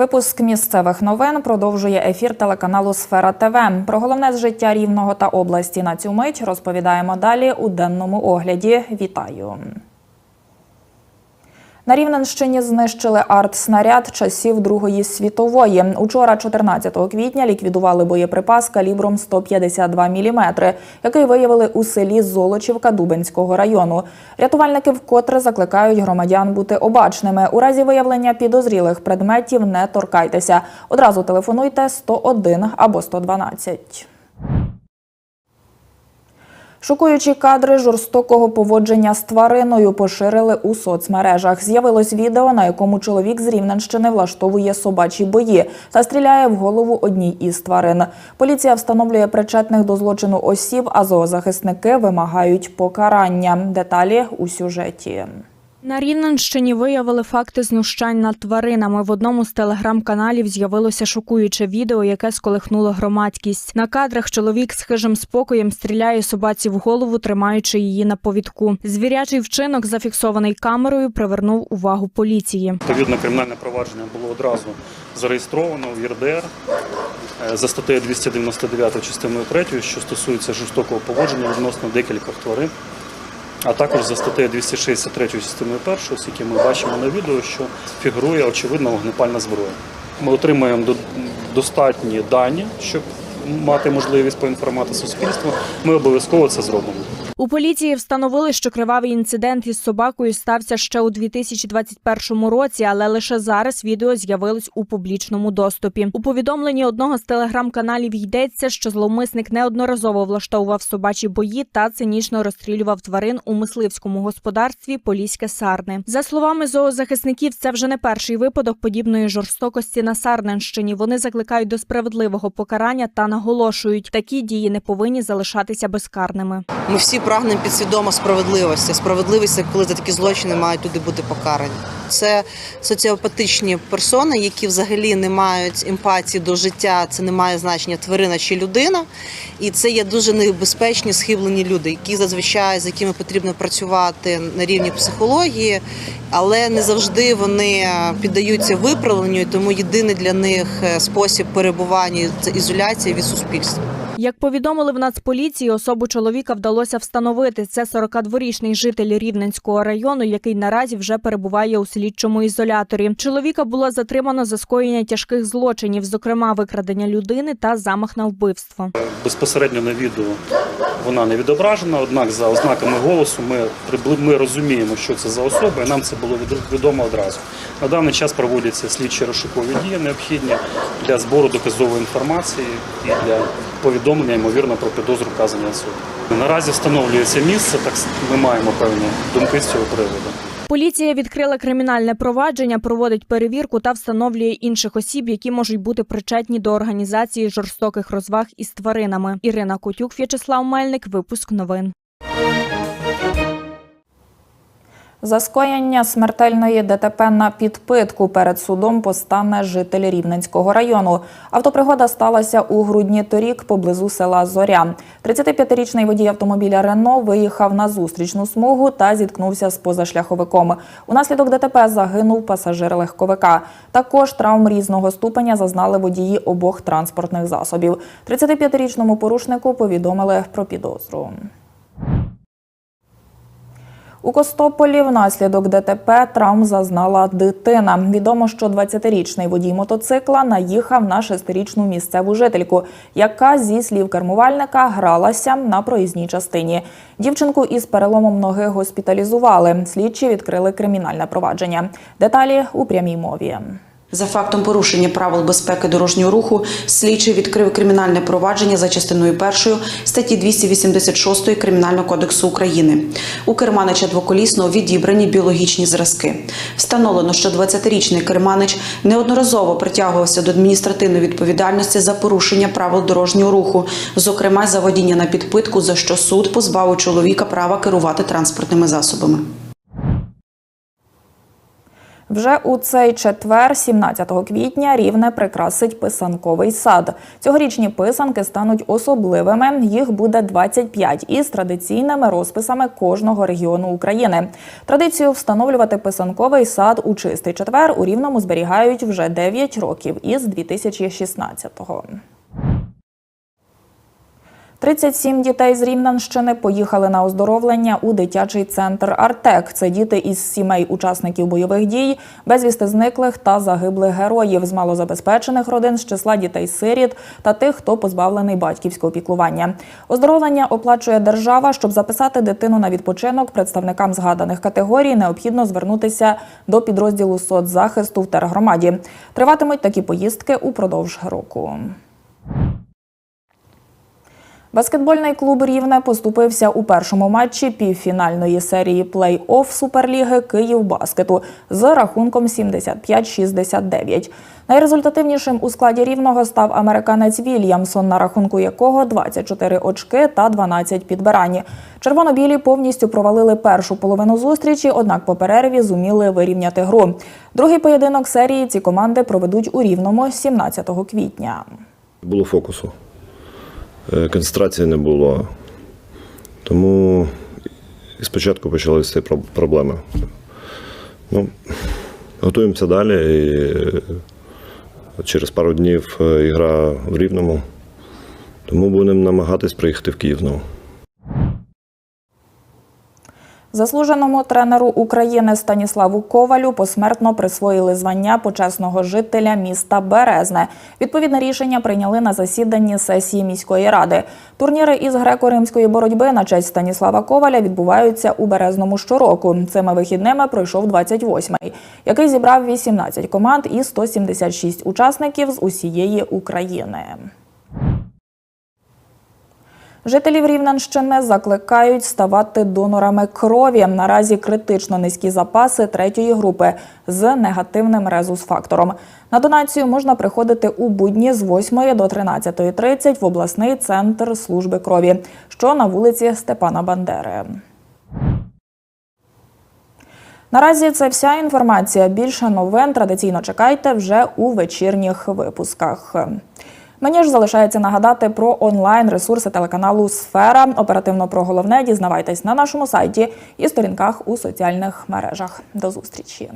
Випуск місцевих новин продовжує ефір телеканалу Сфера ТВ. Про головне з життя рівного та області на цю мить розповідаємо далі у денному огляді. Вітаю. На Рівненщині знищили арт-снаряд часів Другої світової. Учора, 14 квітня, ліквідували боєприпас калібром 152 мм, який виявили у селі Золочівка Дубенського району. Рятувальники вкотре закликають громадян бути обачними. У разі виявлення підозрілих предметів не торкайтеся. Одразу телефонуйте 101 або 112. Шокуючі кадри жорстокого поводження з твариною поширили у соцмережах. З'явилось відео, на якому чоловік з Рівненщини влаштовує собачі бої та стріляє в голову одній із тварин. Поліція встановлює причетних до злочину осіб, а зоозахисники вимагають покарання. Деталі у сюжеті. На Рівненщині виявили факти знущань над тваринами. В одному з телеграм-каналів з'явилося шокуюче відео, яке сколихнуло громадськість. На кадрах чоловік з хижим спокоєм стріляє собаці в голову, тримаючи її на повідку. Звірячий вчинок, зафіксований камерою, привернув увагу поліції. Відповідно, кримінальне провадження було одразу зареєстровано в ЄРДР е, за статтею 299 частиною 3, що стосується жорстокого поводження відносно декількох тварин, а також за статтею 263 частиною 1, яким ми бачимо на відео, що фігурує очевидно вогнепальна зброя. Ми отримуємо до- достатні дані, щоб мати можливість поінформувати суспільство. Ми обов'язково це зробимо. У поліції встановили, що кривавий інцидент із собакою стався ще у 2021 році, але лише зараз відео з'явилось у публічному доступі. У повідомленні одного з телеграм-каналів йдеться, що зловмисник неодноразово влаштовував собачі бої та цинічно розстрілював тварин у мисливському господарстві Поліське Сарни. За словами зоозахисників, це вже не перший випадок подібної жорстокості на Сарненщині. Вони закликають до справедливого покарання та наголошують, такі дії не повинні залишатися безкарними. Ми всі прагнемо підсвідомо справедливості. Справедливість це коли за такі злочини мають люди бути покарані. Це соціопатичні персони, які взагалі не мають емпатії до життя. Це не має значення тварина чи людина. І це є дуже небезпечні схиблені люди, які зазвичай з якими потрібно працювати на рівні психології, але не завжди вони піддаються виправленню. Тому єдиний для них е, спосіб перебування це ізоляція від суспільства. Як повідомили в Нацполіції, особу чоловіка вдалося встановити. Це 42-річний житель Рівненського району, який наразі вже перебуває у слідчому ізоляторі. Чоловіка було затримано за скоєння тяжких злочинів, зокрема викрадення людини та замах на вбивство. безпосередньо на відео вона не відображена, однак за ознаками голосу ми, ми розуміємо, що це за особа, і нам це було від- відомо одразу. На даний час проводяться слідчі розшукові дії, необхідні для збору доказової інформації і для повідомлення, ймовірно, про підозру Казання особи. Наразі встановлюється місце, так ми маємо певні думки з цього приводу. Поліція відкрила кримінальне провадження, проводить перевірку та встановлює інших осіб, які можуть бути причетні до організації жорстоких розваг із тваринами. Ірина Котюк, В'ячеслав Мельник. Випуск новин. За скоєння смертельної ДТП на підпитку перед судом постане житель Рівненського району. Автопригода сталася у грудні торік поблизу села Зоря. 35-річний водій автомобіля Рено виїхав на зустрічну смугу та зіткнувся з позашляховиком. Унаслідок ДТП загинув пасажир легковика. Також травм різного ступеня зазнали водії обох транспортних засобів. 35-річному порушнику повідомили про підозру. У Костополі внаслідок ДТП травм зазнала дитина. Відомо, що 20-річний водій мотоцикла наїхав на 6-річну місцеву жительку, яка, зі слів кермувальника, гралася на проїзній частині. Дівчинку із переломом ноги госпіталізували. Слідчі відкрили кримінальне провадження. Деталі у прямій мові. За фактом порушення правил безпеки дорожнього руху слідчий відкрив кримінальне провадження за частиною першою статті 286 Кримінального кодексу України. У керманича двоколісного відібрані біологічні зразки. Встановлено, що 20-річний керманич неодноразово притягувався до адміністративної відповідальності за порушення правил дорожнього руху, зокрема за водіння на підпитку, за що суд позбавив чоловіка права керувати транспортними засобами. Вже у цей четвер, 17 квітня, рівне прикрасить писанковий сад. Цьогорічні писанки стануть особливими. Їх буде 25 із традиційними розписами кожного регіону України. Традицію встановлювати писанковий сад у чистий четвер у рівному зберігають вже 9 років із 2016-го. 37 дітей з Рівненщини поїхали на оздоровлення у дитячий центр Артек. Це діти із сімей учасників бойових дій, безвісти зниклих та загиблих героїв з малозабезпечених родин з числа дітей-сиріт та тих, хто позбавлений батьківського піклування. Оздоровлення оплачує держава. Щоб записати дитину на відпочинок, представникам згаданих категорій необхідно звернутися до підрозділу соцзахисту в тергромаді. Триватимуть такі поїздки упродовж року. Баскетбольний клуб Рівне поступився у першому матчі півфінальної серії плей-офф Суперліги Київбаскету з рахунком 75-69. Найрезультативнішим у складі рівного став американець Вільямсон, на рахунку якого 24 очки та 12 підбирань. Червоно-білі повністю провалили першу половину зустрічі, однак по перерві зуміли вирівняти гру. Другий поєдинок серії ці команди проведуть у рівному 17 квітня. Було фокусу. Е, Концентрації не було. Тому спочатку почалися проблеми. Ну, готуємося далі. І е, через пару днів е, ігра в Рівному. Тому будемо намагатись приїхати в Київ знову. Заслуженому тренеру України Станіславу Ковалю посмертно присвоїли звання почесного жителя міста Березне. Відповідне рішення прийняли на засіданні сесії міської ради. Турніри із греко-римської боротьби на честь Станіслава Коваля відбуваються у Березному щороку. Цими вихідними пройшов 28-й, який зібрав 18 команд і 176 учасників з усієї України. Жителів Рівненщини закликають ставати донорами крові. Наразі критично низькі запаси третьої групи з негативним резус-фактором. На донацію можна приходити у будні з 8 до 13.30 в обласний центр служби крові, що на вулиці Степана Бандери. Наразі це вся інформація. Більше новин традиційно чекайте вже у вечірніх випусках. Мені ж залишається нагадати про онлайн-ресурси телеканалу Сфера. Оперативно про головне дізнавайтесь на нашому сайті і сторінках у соціальних мережах. До зустрічі.